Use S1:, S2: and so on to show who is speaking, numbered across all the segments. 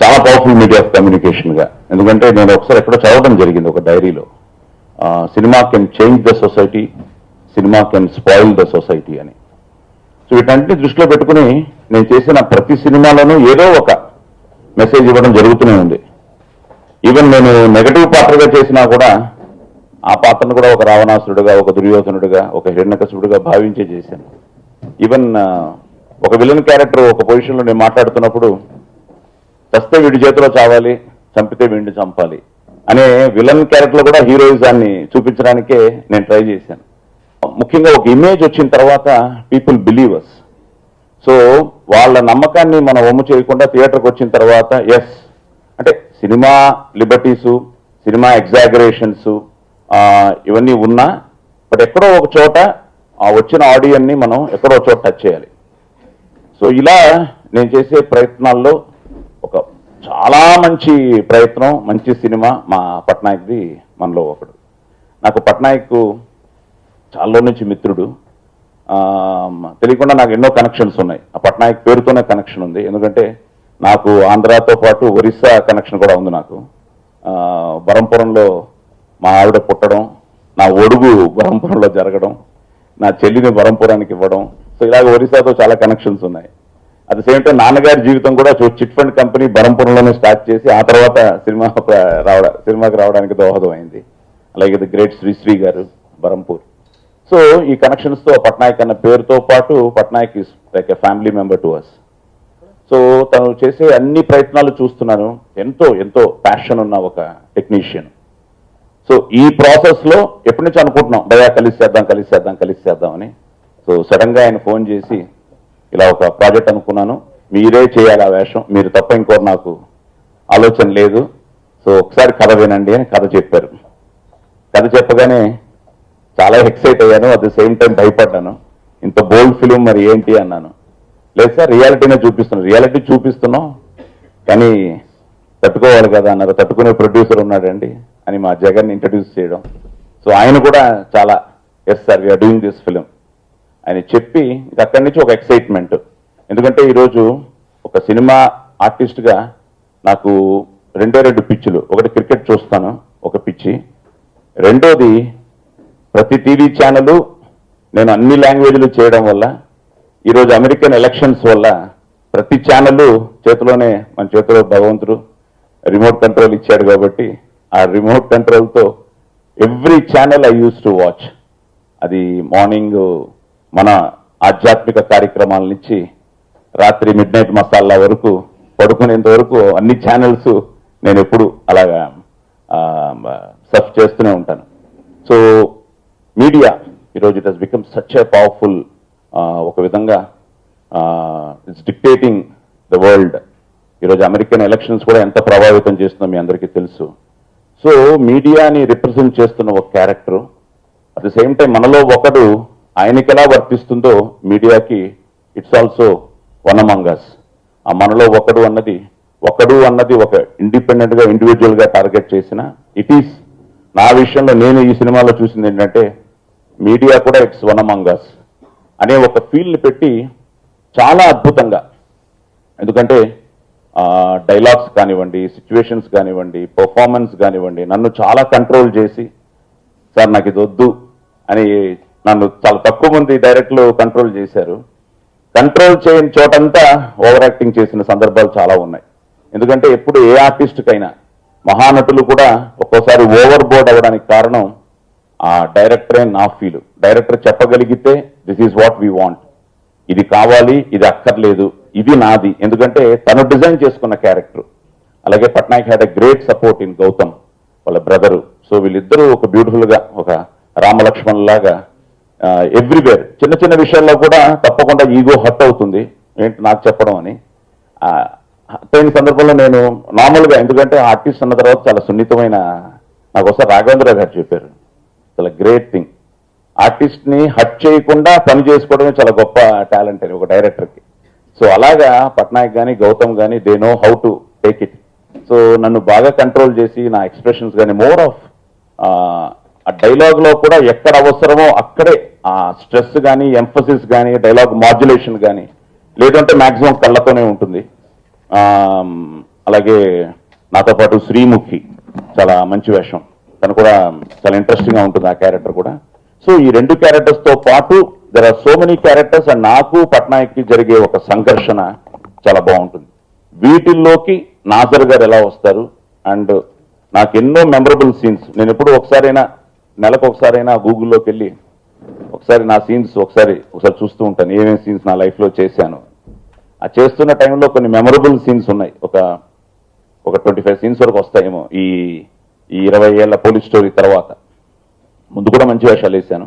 S1: చాలా powerful media of కమ్యూనికేషన్గా. ఎందుకంటే నేను ఒకసారి ఎక్కడో చదవడం జరిగింది ఒక డైరీలో. Cinema can change the society cinema can spoil the society అని. సో వీటన్నిటిని దృష్టిలో పెట్టుకుని నేను చేసిన ప్రతి సినిమాలోనూ ఏదో ఒక మెసేజ్ ఇవ్వడం జరుగుతూనే ఉంది. ఈవెన్ నేను నెగటివ్ పాత్రగా చేసినా కూడా ఆ పాత్రను కూడా ఒక రావణాసురుడుగా ఒక దుర్యోధనుడుగా ఒక హిరణ్యకశుడుగా భావించే చేశాను. ఈవెన్ ఒక విలన్ క్యారెక్టర్ ఒక పొజిషన్లో నేను మాట్లాడుతున్నప్పుడు చస్తే వీడి చేతిలో చావాలి చంపితే వీడిని చంపాలి అనే విలన్ క్యారెక్టర్ కూడా హీరోయిజాన్ని చూపించడానికే నేను ట్రై చేశాను. ముఖ్యంగా ఒక ఇమేజ్ వచ్చిన తర్వాత పీపుల్ బిలీవర్స్ సో వాళ్ళ నమ్మకాన్ని మనం ఒమ్ము చేయకుండా థియేటర్కి వచ్చిన తర్వాత ఎస్ అంటే సినిమా లిబర్టీసు సినిమా ఎగ్జాగరేషన్సు ఇవన్నీ ఉన్నా బట్ ఎక్కడో ఒక చోట ఆ వచ్చిన ఆడియన్ని మనం ఎక్కడో ఒక చోట టచ్ చేయాలి. సో ఇలా నేను చేసే ప్రయత్నాల్లో ఒక చాలా మంచి ప్రయత్నం మంచి సినిమా మా పట్నాయక్ది మనలో ఒకడు. నాకు పట్నాయక్ చాలా నుంచి మిత్రుడు. తెలియకుండా నాకు ఎన్నో కనెక్షన్స్ ఉన్నాయి. ఆ పట్నాయక్ పేరుతోనే కనెక్షన్ ఉంది. ఎందుకంటే నాకు ఆంధ్రాతో పాటు ఒరిస్సా కనెక్షన్ కూడా ఉంది నాకు. బరంపురంలో మా ఆవిడ పుట్టడం నా ఒడుగు బరంపురంలో జరగడం నా చెల్లిని బరంపురానికి ఇవ్వడం. సో ఇలాగ ఒరిస్సాతో చాలా కనెక్షన్స్ ఉన్నాయి. అట్ ద సేమ్ టైం నాన్నగారి జీవితం కూడా చిట్ ఫండ్ కంపెనీ బరంపురంలోనే స్టార్ట్ చేసి ఆ తర్వాత సినిమా రావడం సినిమాకి రావడానికి దోహదం అయింది అలాగే ది గ్రేట్ శ్రీశ్రీ గారు బరంపూర్ సో ఈ కనెక్షన్స్తో పట్నాయక్ అన్న పేరుతో పాటు Patnaik is like a family member to us so తను చేసే అన్ని ప్రయత్నాలు చూస్తున్నాను. ఎంతో ఎంతో ప్యాషన్ ఉన్న ఒక టెక్నీషియన్ సో ఈ ప్రాసెస్లో ఎప్పటి నుంచి అనుకుంటున్నాం? దయా కలిసి చేద్దాం కలిసి చేద్దాం కలిసి చేద్దామని సో సడన్గా ఆయన ఫోన్ చేసి ఇలా ఒక ప్రాజెక్ట్ అనుకున్నాను. మీరే చేయాలి ఆ వేషం. మీరు తప్ప ఇంకోరు నాకు ఆలోచన లేదు. సో ఒకసారి కథ వినండి అని కథ చెప్పారు. కథ చెప్పగానే చాలా ఎక్సైట్ అయ్యాను. అట్ ద సేమ్ టైం భయపడ్డాను. ఇంత బోల్డ్ ఫిలిం మరి ఏంటి? అన్నాను. లేదు సార్ రియాలిటీనే చూపిస్తున్నాం. రియాలిటీ చూపిస్తున్నాం. కానీ తట్టుకోవాలి కదా అన్నారు. తట్టుకునే ప్రొడ్యూసర్ ఉన్నాడండి. అని మా జగన్ ఇంట్రడ్యూస్ చేయడం. సో ఆయన కూడా చాలా yes sir we're doing this film ఆయన చెప్పి అక్కడి నుంచి ఒక ఎక్సైట్మెంట్ ఎందుకంటే ఈరోజు ఒక సినిమా ఆర్టిస్ట్గా నాకు రెండే రెండు పిచ్చులు ఒకటి క్రికెట్ చూస్తాను ఒక పిచ్చి రెండోది ప్రతి టీవీ ఛానల్ నేను అన్ని లాంగ్వేజ్లు చేయడం వల్ల ఈరోజు అమెరికన్ ఎలక్షన్స్ వల్ల ప్రతి ఛానల్ చేతిలోనే మన చేతిలో భగవంతుడు రిమోట్ కంట్రోల్ ఇచ్చాడు కాబట్టి ఆ remote కంట్రోల్తో every channel I use to watch అది మార్నింగ్ మన ఆధ్యాత్మిక కార్యక్రమాల నుంచి రాత్రి మిడ్ నైట్ మసాలా వరకు పడుకునేంత వరకు అన్ని ఛానల్స్ నేను ఎప్పుడు అలాగా సర్చ్ చేస్తూనే ఉంటాను. సో మీడియా ఈరోజు it has become such a powerful ఒక విధంగా ఇట్స్ డిక్టేటింగ్ ద వరల్డ్ ఈరోజు అమెరికన్ ఎలక్షన్స్ కూడా ఎంత ప్రభావితం చేస్తుందో మీ అందరికీ తెలుసు. సో మీడియాని రిప్రజెంట్ చేస్తున్న ఒక character. At the same time మనలో ఒకడు ఆయనకి ఎలా వర్తిస్తుందో మీడియాకి it's also one among us ఆ మనలో ఒకడు అన్నది ఒకడు అన్నది ఒక ఇండిపెండెంట్గా ఇండివిజువల్గా టార్గెట్ చేసిన ఇట్ ఈస్ నా విషయంలో నేను ఈ సినిమాలో చూసింది ఏంటంటే మీడియా కూడా ఇట్స్ వన్ అమంగ్ అస్ అనే ఒక ఫీల్ని పెట్టి చాలా అద్భుతంగా. ఎందుకంటే డైలాగ్స్ కానివ్వండి సిచ్యువేషన్స్ కానివ్వండి పర్ఫార్మెన్స్ కానివ్వండి నన్ను చాలా కంట్రోల్ చేసి సార్ నాకు ఇది వద్దు అని నన్ను చాలా తక్కువ మంది డైరెక్ట్లు కంట్రోల్ చేశారు. కంట్రోల్ చేయని చోటంతా ఓవర్ యాక్టింగ్ చేసిన సందర్భాలు చాలా ఉన్నాయి. ఎందుకంటే ఎప్పుడు ఏ ఆర్టిస్ట్కైనా మహానటులు కూడా ఒక్కోసారి ఓవర్ బోర్డ్ అవ్వడానికి కారణం ఆ డైరెక్టరే నా ఫీల్ డైరెక్టర్ చెప్పగలిగితే this is what we want ఇది కావాలి ఇది అక్కర్లేదు. ఇది నాది. ఎందుకంటే తను డిజైన్ చేసుకున్న క్యారెక్టర్. అలాగే Patnaik had a great support in Gautam వాళ్ళ బ్రదరు. సో వీళ్ళిద్దరూ ఒక బ్యూటిఫుల్గా ఒక రామలక్ష్మణ్ లాగా ఎవ్రీవేర్. చిన్న చిన్న విషయాల్లో కూడా తప్పకుండా ఈగో హట్ అవుతుంది. ఏంటి నాకు చెప్పడం అని. ఆ, సందర్భంలో నేను నార్మల్గా ఎందుకంటే ఆర్టిస్ట్ అన్న తర్వాత చాలా సున్నితమైన నాకు ఒకసారి రాఘవేంద్ర గారు చెప్పారు. చాలా గ్రేట్ థింగ్ ఆర్టిస్ట్ని హట్ చేయకుండా పని చేసుకోవడమే చాలా గొప్ప టాలెంట్ అని ఒక డైరెక్టర్కి సో అలాగా పట్నాయక్ కానీ గౌతమ్ కానీ they know how to take it so నన్ను బాగా కంట్రోల్ చేసి నా ఎక్స్ప్రెషన్స్ కానీ మోర్ ఆఫ్ ఆ డైలాగ్లో కూడా ఎక్కడ అవసరమో అక్కడే ఆ స్ట్రెస్ కానీ ఎంఫసిస్ కానీ డైలాగ్ మాడ్యులేషన్ కానీ లేదంటే మాక్సిమం కళ్ళతోనే ఉంటుంది. అలాగే నాతో పాటు శ్రీముఖి చాలా మంచి వేషం. తను కూడా చాలా ఇంట్రెస్టింగ్గా ఉంటుంది ఆ క్యారెక్టర్ కూడా. సో ఈ రెండు క్యారెక్టర్స్తో పాటు there are so many characters and నాకు పట్నాయక్కి జరిగే ఒక సంఘర్షణ చాలా బాగుంటుంది. వీటిల్లోకి నాజర్ గారు ఎలా వస్తారు? అండ్ నాకు ఎన్నో మెమరబుల్ సీన్స్ నేను ఎప్పుడు ఒకసారైనా నెలకు ఒకసారైనా గూగుల్లోకి వెళ్ళి ఒకసారి నా సీన్స్ ఒకసారి ఒకసారి చూస్తూ ఉంటాను. ఏమేమి సీన్స్ నా లైఫ్లో చేశాను? ఆ చేస్తున్న టైంలో కొన్ని మెమరబుల్ సీన్స్ ఉన్నాయి. ఒక ఒక ట్వంటీ ఫైవ్ సీన్స్ వరకు వస్తాయేమో. ఈ ఈ ఇరవై ఏళ్ళ పోలీస్ స్టోరీ తర్వాత. ముందు కూడా మంచి వేషాలు వేశాను.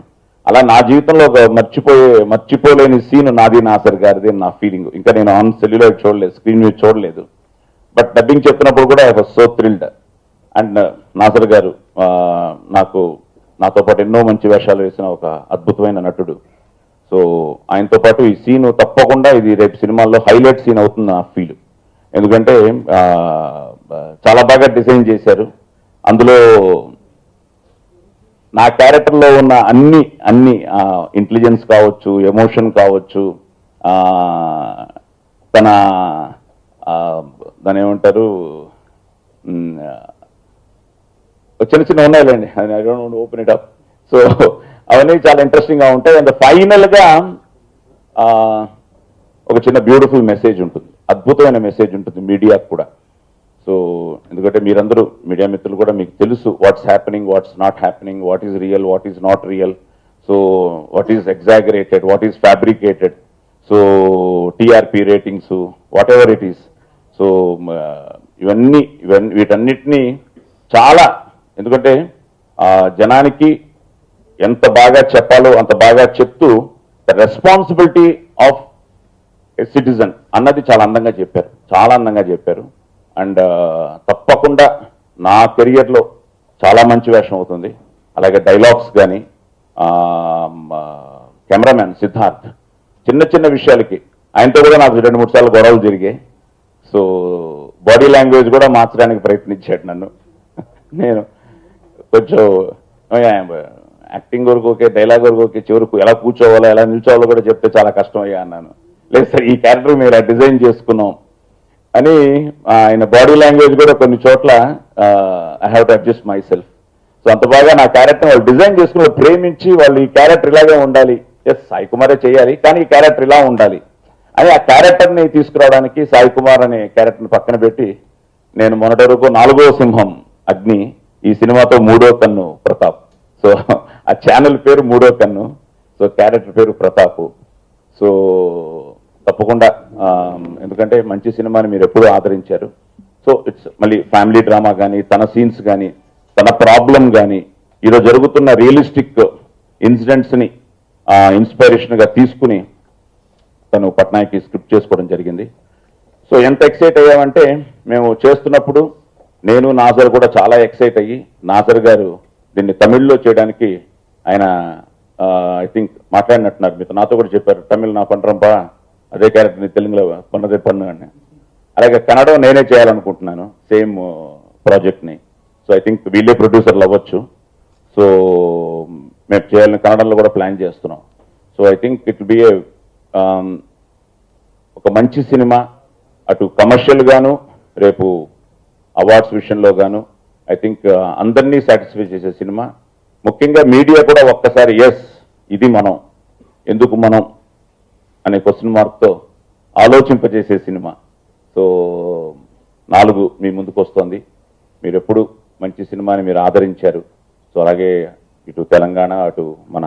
S1: అలా నా జీవితంలో ఒక మర్చిపోయే మర్చిపోలేని సీన్ నాది నాసర్ గారిది నా ఫీలింగ్ ఇంకా నేను ఆన్ సెల్యులర్ చూడలేదు స్క్రీన్ మీద చూడలేదు. బట్ డబ్బింగ్ చెప్తున్నప్పుడు కూడా I was so thrilled and Nassar గారు నాకు నాతో పాటు ఎన్నో మంచి వేషాలు వేసిన ఒక అద్భుతమైన నటుడు. సో ఆయనతో పాటు ఈ సీన్ తప్పకుండా ఇది రేపు సినిమాల్లో హైలైట్ సీన్ అవుతుంది నా ఫీల్ ఎందుకంటే చాలా బాగా డిజైన్ చేశారు. అందులో నా క్యారెక్టర్లో ఉన్న అన్ని అన్ని ఇంటెలిజెన్స్ కావచ్చు ఎమోషన్ కావచ్చు తన దాని ఏమంటారు చిన్న చిన్న ఉన్నాయిలేండి. I don't open it up so అవన్నీ చాలా ఇంట్రెస్టింగ్గా ఉంటాయి. అండ్ ఫైనల్గా ఒక చిన్న బ్యూటిఫుల్ మెసేజ్ ఉంటుంది. అద్భుతమైన మెసేజ్ ఉంటుంది మీడియాకు కూడా. సో ఎందుకంటే మీరందరూ మీడియా మిత్రులు కూడా మీకు తెలుసు what's happening what's not happening what is real what is not real so what is exaggerated what is fabricated so TRP ratings whatever it is so ఇవన్నీ ఇవన్నీ వీటన్నిటినీ చాలా ఎందుకంటే జనానికి ఎంత బాగా చెప్పాలో అంత బాగా చెప్తూ ద రెస్పాన్సిబిలిటీ ఆఫ్ సిటిజన్ అన్నది చాలా అందంగా చెప్పారు. చాలా అందంగా చెప్పారు. అండ్ తప్పకుండా నా కెరియర్లో చాలా మంచి వేషం అవుతుంది. అలాగే డైలాగ్స్ కానీ కెమెరామ్యాన్ సిద్ధార్థ్ చిన్న చిన్న విషయాలకి ఆయనతో కూడా నాకు రెండు మూడు సార్లు గొడవలు జరిగాయి. సో బాడీ లాంగ్వేజ్ కూడా మార్చడానికి ప్రయత్నించాడు నన్ను. నేను కొంచెం యాక్టింగ్ వరకు ఓకే డైలాగ్ వరకు ఓకే చివరకు ఎలా కూర్చోవాలో ఎలా నిల్చోవాలో కూడా చెప్తే చాలా కష్టం అయ్యా అన్నాను. లేదు సార్ ఈ క్యారెక్టర్ మీరు డిజైన్ చేసుకున్నాం. అని ఆయన బాడీ లాంగ్వేజ్ కూడా కొన్ని చోట్ల I have to adjust myself so అంత బాగా నా క్యారెక్టర్ వాళ్ళు డిజైన్ చేసుకుని ప్రేమించి వాళ్ళు ఈ క్యారెక్టర్ ఇలాగే ఉండాలి. ఎస్ సాయి కుమారే చేయాలి కానీ ఈ క్యారెక్టర్ ఇలా ఉండాలి. అని ఆ క్యారెక్టర్ని తీసుకురావడానికి సాయి కుమార్ అనే క్యారెక్టర్ని పక్కన పెట్టి నేను మొన్నటి వరకు నాలుగో సింహం అగ్ని ఈ సినిమాతో మూడో కన్ను ప్రతాప్. సో ఆ ఛానల్ పేరు మూడో కన్ను. సో క్యారెక్టర్ పేరు ప్రతాప్. సో తప్పకుండా ఎందుకంటే మంచి సినిమాని మీరు ఎప్పుడూ ఆదరించారు. సో ఇట్స్ మళ్ళీ ఫ్యామిలీ డ్రామా కానీ తన సీన్స్ కానీ తన ప్రాబ్లం కానీ ఈరోజు జరుగుతున్న రియలిస్టిక్ ఇన్సిడెంట్స్ని ఇన్స్పిరేషన్గా తీసుకుని తను పట్నాయక్కి స్క్రిప్ట్ చేసుకోవడం జరిగింది. సో ఎంత ఎక్సైట్ అయ్యామంటే మేము చేస్తున్నప్పుడు నేను నాజర్ కూడా చాలా ఎక్సైట్ అయ్యి నాజర్ గారు దీన్ని తమిళ్ళో చేయడానికి ఆయన ఐ థింక్ మాట్లాడినట్టున్నారు. మీతో నాతో కూడా చెప్పారు తమిళ్ నా పండ్రంపా అదే క్యారెక్టర్ తెలుగులో పన్నదే పన్ను అని అలాగే కన్నడ నేనే చేయాలనుకుంటున్నాను సేమ్ uh, ప్రాజెక్ట్ని. సో ఐ థింక్ వీళ్ళే ప్రొడ్యూసర్లు అవ్వచ్చు. సో um, మేము చేయాలని కన్నడలో కూడా ప్లాన్ చేస్తున్నాం. So I think it be a ఒక మంచి సినిమా. అటు కమర్షియల్ గాను రేపు అవార్డ్స్ విషయంలో గాను ఐ థింక్ uh, అందరినీ సాటిస్ఫై చేసే సినిమా. ముఖ్యంగా మీడియా కూడా ఒక్కసారి ఎస్ ఇది మనం. ఎందుకు మనం? అనే క్వశ్చన్ మార్క్తో ఆలోచింపజేసే సినిమా. సో నాలుగు మీ ముందుకు వస్తుంది. మీరు ఎప్పుడు మంచి సినిమాని మీరు ఆదరించారు. సో అలాగే ఇటు తెలంగాణ అటు మన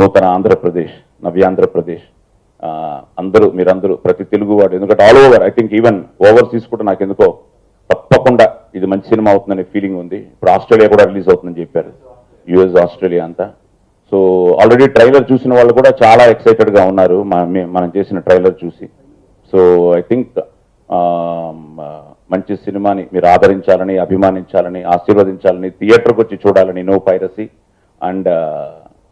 S1: నూతన ఆంధ్రప్రదేశ్ నవ్యాంధ్రప్రదేశ్ అందరూ మీరందరూ ప్రతి తెలుగువాడు ఎందుకంటే all over I think even overseas కూడా నాకు ఎందుకో తప్పకుండా ఇది మంచి సినిమా అవుతుందనే ఫీలింగ్ ఉంది. ఇప్పుడు ఆస్ట్రేలియా కూడా రిలీజ్ అవుతుందని చెప్పారు. యుఎస్ ఆస్ట్రేలియా అంతా. సో ఆల్రెడీ ట్రైలర్ చూసిన వాళ్ళు కూడా చాలా ఎక్సైటెడ్గా ఉన్నారు మనం చేసిన ట్రైలర్ చూసి. సో ఐ థింక్ మంచి సినిమాని మీరు ఆదరించాలని అభిమానించాలని ఆశీర్వదించాలని థియేటర్కి వచ్చి చూడాలని నో పైరసీ అండ్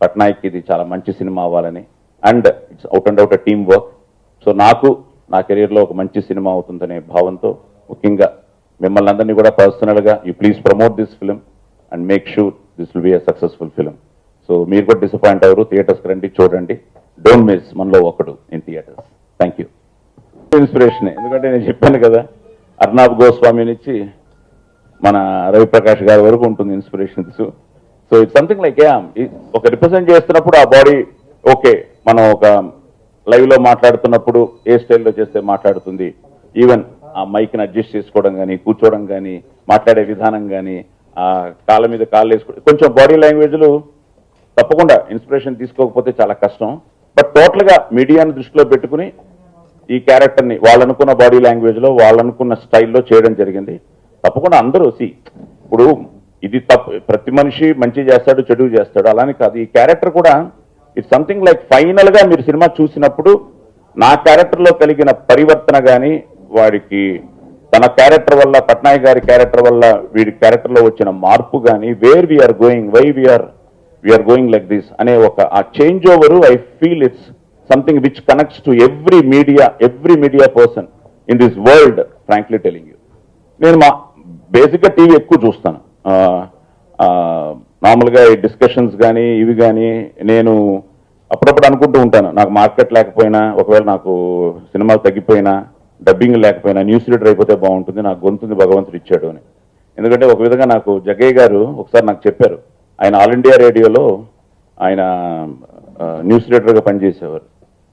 S1: పట్నాయక్ ఇది చాలా మంచి సినిమా అవ్వాలని. And it's out and out team work so నాకు నా కెరీర్లో ఒక మంచి సినిమా అవుతుందనే భావంతో ముఖ్యంగా మిమ్మల్ని అందరినీ కూడా పర్సనల్గా you please promote this film and make sure this will be a successful film so మీరు కూడా డిసప్పాయింట్ అవ్వరు థియేటర్స్కి రండి చూడండి. డోంట్ మిస్ మనలో ఒకడు in theatres thank you inspiration ఎందుకంటే నేను చెప్పాను కదా అర్నాబ్ గోస్వామి నుంచి మన రవిప్రకాష్ గారి వరకు ఉంటుంది inspirations so it something like ఒక రిప్రజెంట్ చేస్తున్నప్పుడు ఆ బాడీ ఓకే మనం ఒక లైవ్లో మాట్లాడుతున్నప్పుడు ఏ స్టైల్లో చేస్తే మాట్లాడుతుంది. ఈవెన్ ఆ మైక్ని అడ్జస్ట్ చేసుకోవడం కానీ కూర్చోవడం కానీ మాట్లాడే విధానం కానీ ఆ కాళ్ళ మీద కాళ్ళు వేసుకో కొంచెం బాడీ లాంగ్వేజ్లు తప్పకుండా ఇన్స్పిరేషన్ తీసుకోకపోతే చాలా కష్టం. బట్ టోటల్గా మీడియాను దృష్టిలో పెట్టుకుని ఈ క్యారెక్టర్ని బాడీ లాంగ్వేజ్లో స్టైల్లో చేయడం జరిగింది. తప్పకుండా అందరూ సి ఇప్పుడు ఇది తప్పు ప్రతి మనిషి మంచి చేస్తాడు చెడు చేస్తాడు. అలానే కాదు ఈ క్యారెక్టర్ కూడా ఇట్స్ సంథింగ్ లైక్ ఫైనల్గా మీరు సినిమా చూసినప్పుడు నా క్యారెక్టర్లో కలిగిన పరివర్తన కానీ వాడికి తన క్యారెక్టర్ వల్ల పట్నాయక్ గారి క్యారెక్టర్ వల్ల వీడి క్యారెక్టర్లో వచ్చిన మార్పు కానీ where we're going why we're we're going like this అనే ఒక ఆ change over I feel it's something which connects to every media every media person in this world frankly telling you నేను మా బేసిక్గా టీవీ ఎక్కువ చూస్తాను. నార్మల్గా ఈ డిస్కషన్స్ కానీ ఇవి కానీ నేను అప్పుడప్పుడు అనుకుంటూ ఉంటాను. నాకు మార్కెట్ లేకపోయినా ఒకవేళ నాకు సినిమాలు తగ్గిపోయినా డబ్బింగ్ లేకపోయినా న్యూస్ రీడర్ అయిపోతే బాగుంటుంది నాకు గొంతుంది భగవంతుడు ఇచ్చాడు అని. ఎందుకంటే ఒక విధంగా నాకు జగ్గయ్య గారు ఒకసారి నాకు చెప్పారు. ఆయన ఆల్ ఇండియా రేడియోలో ఆయన న్యూస్ రీడర్గా పనిచేసేవారు.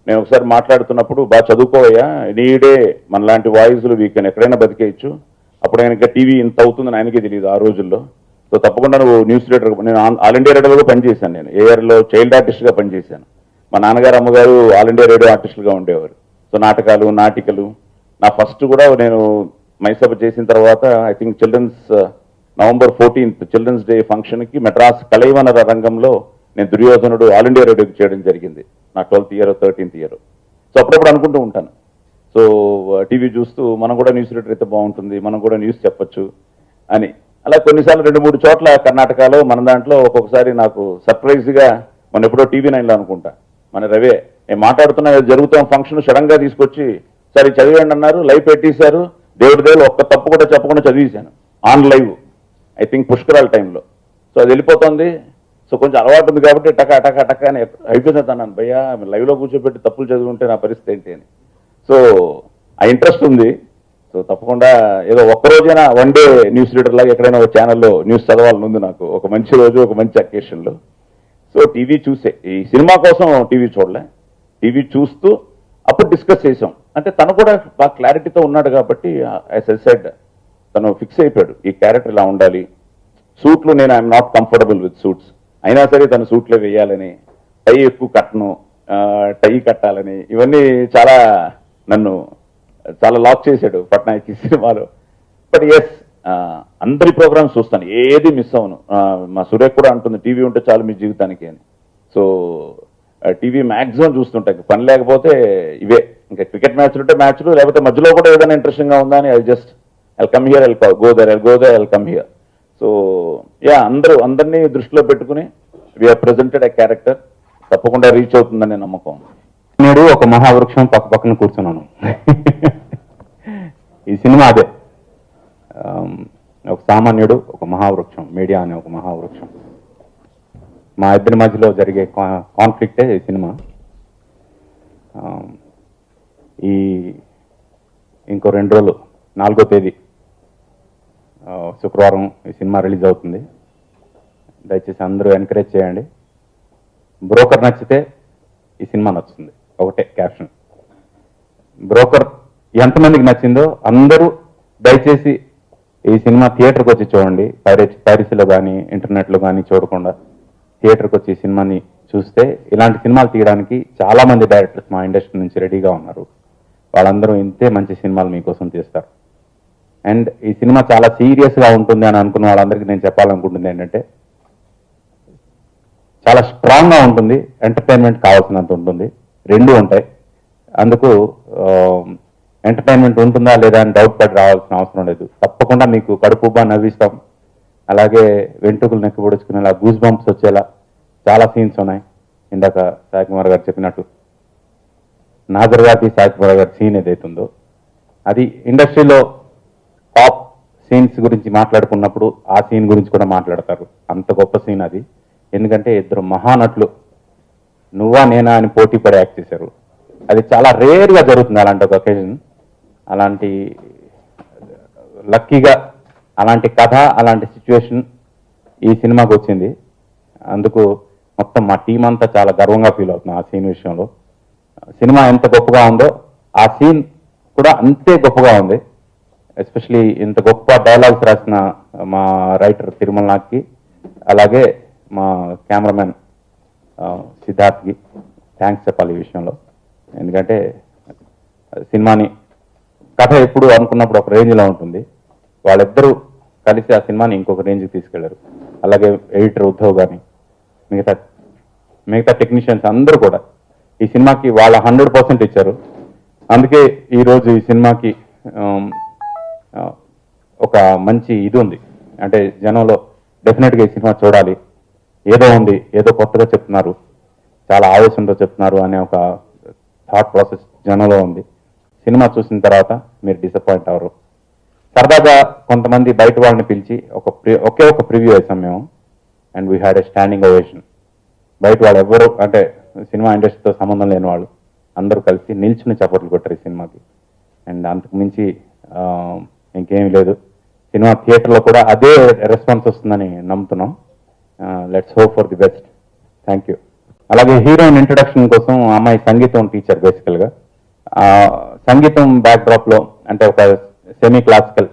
S1: నేను ఒకసారి మాట్లాడుతున్నప్పుడు బాగా చదువుకోవయ్యా నీడే మనలాంటి వాయిస్లు వీకెన్ ఎక్కడైనా బతికేయచ్చు. అప్పుడు ఆయన టీవీ ఇంత అవుతుందని ఆయనకే తెలియదు ఆ రోజుల్లో. సో తప్పకుండా నువ్వు న్యూస్ రీడర్ నేను ఆల్ ఇండియా రేడియోలో పనిచేశాను నేను. ఏఆర్లో చైల్డ్ ఆర్టిస్ట్గా పనిచేశాను. మా నాన్నగారు అమ్మగారు ఆల్ ఇండియా రేడియో ఆర్టిస్టులుగా ఉండేవారు. సో నాటకాలు నాటికలు. నా ఫస్ట్ కూడా నేను మైసభ చేసిన తర్వాత I think childrens November fourteenth childrens day ఫంక్షన్కి మెడ్రాస్ కలైవనర రంగంలో నేను దుర్యోధనుడు ఆల్ ఇండియా రేడియోకి చేయడం జరిగింది. నా twelfth year thirteenth year. So అప్పుడప్పుడు అనుకుంటూ ఉంటాను. సో టీవీ చూస్తూ మనం కూడా న్యూస్ రీడర్ అయితే బాగుంటుంది మనం కూడా న్యూస్ చెప్పొచ్చు అని. అలా కొన్నిసార్లు రెండు మూడు చోట్ల కర్ణాటకలో మన దాంట్లో ఒక్కొక్కసారి నాకు సర్ప్రైజ్గా మన ఎప్పుడో టీవీ నైన్లో అనుకుంటా. మన రవే నేను మాట్లాడుతున్న జరుగుతున్న ఫంక్షన్ సడన్గా తీసుకొచ్చి సరే చదివేయండి అన్నారు. లైవ్ పెట్టేశారు. దేవుడి దేవుడు ఒక్క తప్పు కూడా చెప్పకుండా చదివేశాను. On live. ఐ థింక్ పుష్కరాల టైంలో. సో అది వెళ్ళిపోతుంది. సో కొంచెం అలవాటు ఉంది కాబట్టి టక టక టక అని అయిపోయింది అన్నాను భయ్యా లైవ్లో కూర్చోబెట్టి తప్పులు చదువుకుంటే నా పరిస్థితి ఏంటి అని. సో ఆ ఇంట్రెస్ట్ ఉంది. సో తప్పకుండా ఏదో ఒక్క రోజైనా వన్ డే న్యూస్ రీడర్ లాగా ఎక్కడైనా ఒక ఛానల్లో న్యూస్ చదవాలని ఉంది నాకు. ఒక మంచి రోజు ఒక మంచి అకేషన్లో. సో టీవీ చూసే. ఈ సినిమా కోసం టీవీ చూడలే. టీవీ చూస్తూ అప్పుడు డిస్కస్ చేసాం. అంటే తను కూడా బాగా క్లారిటీతో ఉన్నాడు కాబట్టి యాజ్ సెడ్ తను ఫిక్స్ అయిపోయాడు ఈ క్యారెక్టర్ ఇలా ఉండాలి? సూట్లు నేను I'm not comfortable with suits. అయినా సరే తను సూట్లే వేయాలని టై ఎక్కువ కట్టను టై కట్టాలని ఇవన్నీ చాలా నన్ను చాలా లాక్ చేశాడు పట్నాయక్ ఈ సినిమాలో. బట్ ఎస్ అందరి ప్రోగ్రామ్స్ చూస్తాను ఏది మిస్ అవును మా సురేఖ్ కూడా అంటుంది టీవీ ఉంటే చాలు మీ జీవితానికి అని. సో టీవీ మ్యాక్సిమం చూస్తుంటాయి పని లేకపోతే ఇవే. ఇంకా క్రికెట్ మ్యాచ్లు ఉంటే మ్యాచ్లు లేకపోతే మధ్యలో కూడా ఏదైనా ఇంట్రెస్టింగ్గా ఉందా అని I just I come here I go there I go there I come here so yeah అందరూ అందరినీ దృష్టిలో పెట్టుకుని we are presented a character తప్పకుండా రీచ్ అవుతుందనే నమ్మకం.
S2: నేడు ఒక మహావృక్షం పక్క పక్కన కూర్చున్నాను. ఈ సినిమా అదే. Um, ఒక సామాన్యుడు ఒక మహావృక్షం మీడియా అనే ఒక మహావృక్షం. మా ఇద్దరి మధ్యలో జరిగే కాన్ఫ్లిక్టే ఈ సినిమా. Um, ఈ ఇంకో రెండు రోజులు నాలుగో తేదీ శుక్రవారం ఈ సినిమా రిలీజ్ అవుతుంది. దయచేసి అందరూ ఎంకరేజ్ చేయండి. బ్రోకర్ నచ్చితే ఈ సినిమా నచ్చుతుంది. ఒకటే క్యాప్షన్ బ్రోకర్ ఎంతమందికి నచ్చిందో అందరూ దయచేసి ఈ సినిమా థియేటర్కి వచ్చి చూడండి. పైరసీ ప్యారిస్లో కానీ ఇంటర్నెట్లో కానీ చూడకుండా థియేటర్కి వచ్చి ఈ సినిమాని చూస్తే ఇలాంటి సినిమాలు తీయడానికి చాలా మంది డైరెక్టర్స్ మా ఇండస్ట్రీ నుంచి రెడీగా ఉన్నారు. వాళ్ళందరూ ఇంతే మంచి సినిమాలు మీకోసం తీస్తారు. అండ్ ఈ సినిమా చాలా సీరియస్గా ఉంటుంది అని అనుకున్న వాళ్ళందరికీ నేను చెప్పాలనుకుంటుంది ఏంటంటే చాలా స్ట్రాంగ్గా ఉంటుంది ఎంటర్టైన్మెంట్ కావాల్సినంత ఉంటుంది. రెండు ఉంటాయి. అందుకు um, ఎంటర్టైన్మెంట్ ఉంటుందా లేదా అని డౌట్ పడి రావాల్సిన అవసరం లేదు. తప్పకుండా మీకు కడుపుబ్బా నవ్విస్తాం. అలాగే వెంట్రుకలు నెక్కి పొడుచుకునేలా గూస్ బంప్స్ వచ్చేలా చాలా సీన్స్ ఉన్నాయి. ఇందాక సాయి కుమార్ గారు చెప్పినట్టు. నాజర్ గారి సాయి కుమార్ గారి సీన్ ఏదైతుందో అది ఇండస్ట్రీలో టాప్ సీన్స్ గురించి మాట్లాడుకున్నప్పుడు ఆ సీన్ గురించి కూడా మాట్లాడతారు. అంత గొప్ప సీన్ అది. ఎందుకంటే ఇద్దరు మహానటులు నువ్వా నేనా అని పోటీ పడి యాక్ట్ చేశారు. అది చాలా రేర్గా జరుగుతుంది అలాంటి ఒక ఒకేజన్ అలాంటి లక్కీగా అలాంటి కథ అలాంటి సిచ్యువేషన్ ఈ సినిమాకి వచ్చింది. అందుకు మొత్తం మా టీం అంతా చాలా గర్వంగా ఫీల్ అవుతున్నాం ఆ సీన్ విషయంలో. సినిమా ఎంత గొప్పగా ఉందో ఆ సీన్ కూడా అంతే గొప్పగా ఉంది. ఎస్పెషలీ ఇంత గొప్ప డైలాగ్స్ రాసిన మా రైటర్ తిరుమల నాథ్కి అలాగే మా కెమెరామెన్ సిద్ధార్థ్కి థ్యాంక్స్ చెప్పాలి ఈ విషయంలో. ఎందుకంటే సినిమాని కథ ఎప్పుడు అనుకున్నప్పుడు ఒక రేంజ్లో ఉంటుంది. వాళ్ళిద్దరూ కలిసి ఆ సినిమాని ఇంకొక రేంజ్కి తీసుకెళ్ళారు. అలాగే ఎడిటర్ ఉద్ధవ్ కానీ మిగతా మిగతా టెక్నీషియన్స్ అందరూ కూడా ఈ సినిమాకి వాళ్ళ హండ్రెడ్ పర్సెంట్ ఇచ్చారు. అందుకే ఈరోజు ఈ సినిమాకి ఒక మంచి ఇది ఉంది. అంటే జనంలో డెఫినెట్గా ఈ సినిమా చూడాలి. ఏదో ఉంది ఏదో కొత్తగా చెప్తున్నారు. చాలా ఆవేశంతో చెప్తున్నారు అనే ఒక థాట్ ప్రాసెస్ జనంలో ఉంది. సినిమా చూసిన తర్వాత మీరు డిసప్పాయింట్ అవ్వరు. సరదాగా కొంతమంది బయట వాళ్ళని పిలిచి ఒక ప్రి- ఒకే ఒక ప్రివ్యూ వేసాం మేము. And we had a standing ovation బయట వాళ్ళు ఎవరు అంటే సినిమా ఇండస్ట్రీతో సంబంధం లేని వాళ్ళు. అందరూ కలిసి నిల్చుని చప్పట్లు కొట్టారు ఈ సినిమాకి. అండ్ అంతకు మించి ఇంకేం లేదు. సినిమా థియేటర్లో కూడా అదే రెస్పాన్స్ వస్తుందని నమ్ముతున్నాం. Let's hope for the best thank you అలాగే హీరోయిన్ ఇంట్రడక్షన్ కోసం అమ్మాయి సంగీతం టీచర్ బేసికల్గా సంగీతం బ్యాక్డ్రాప్లో అంటే ఒక సెమీ క్లాసికల్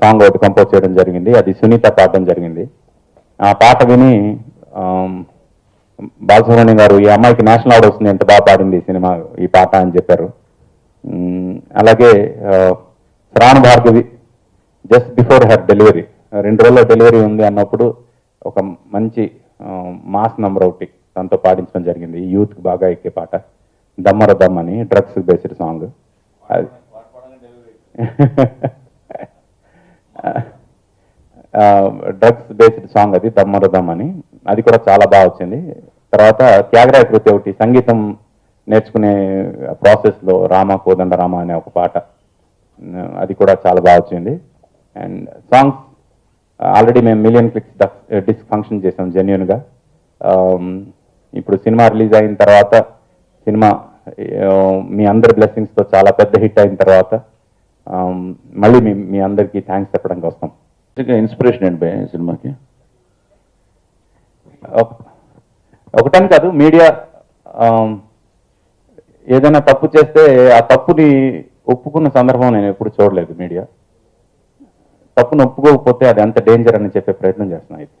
S2: సాంగ్ ఒకటి కంపోజ్ చేయడం జరిగింది. అది సునీత పాడడం జరిగింది. ఆ పాట విని బాలసుబ్రహ్మణ్యం గారు ఈ అమ్మాయికి నేషనల్ అవార్డు వస్తుంది ఎంత బాగా పాడింది ఈ సినిమా ఈ పాట అని చెప్పారు. అలాగే Prana Bhargavi just before her delivery రెండు రోజుల్లో డెలివరీ ఉంది అన్నప్పుడు ఒక మంచి మాస్ నంబర్ ఒకటి తనతో పాటించడం జరిగింది. ఈ యూత్కి బాగా ఎక్కే పాట. దమ్మర దమ్ అని డ్రగ్స్ బేస్డ్ సాంగ్ అది డ్రగ్స్ బేస్డ్ సాంగ్ అది దమ్మరదం అని. అది కూడా చాలా బాగా వచ్చింది. తర్వాత త్యాగరాయ కృతి ఒకటి సంగీతం నేర్చుకునే ప్రాసెస్లో రామ కోదండ రామ అనే ఒక పాట అది కూడా చాలా బాగా వచ్చింది. అండ్ సాంగ్స్ ఆల్రెడీ మేము మిలియన్ క్లిక్స్ డిస్క్ ఫంక్షన్ చేసాం జెన్యున్గా ఆమ్, ఇప్పుడు సినిమా రిలీజ్ అయిన తర్వాత సినిమా ఆ, మీ అందరి బ్లెస్సింగ్స్తో చాలా పెద్ద హిట్ అయిన తర్వాత ఆమ్, మళ్ళీ మీ మీ అందరికీ థ్యాంక్స్ చెప్పడానికి వస్తాం.
S1: ఇన్స్పిరేషన్ ఈ సినిమాకి?
S2: ఒక- ఒకటని కాదు మీడియా ఆమ్, ఏదైనా తప్పు చేస్తే ఆ తప్పుని ఒప్పుకున్న సందర్భం నేను ఎప్పుడు చూడలేదు మీడియా. తప్పును ఒప్పుకోకపోతే అది ఎంత డేంజర్ అని చెప్పే ప్రయత్నం చేస్తున్నాను ఇది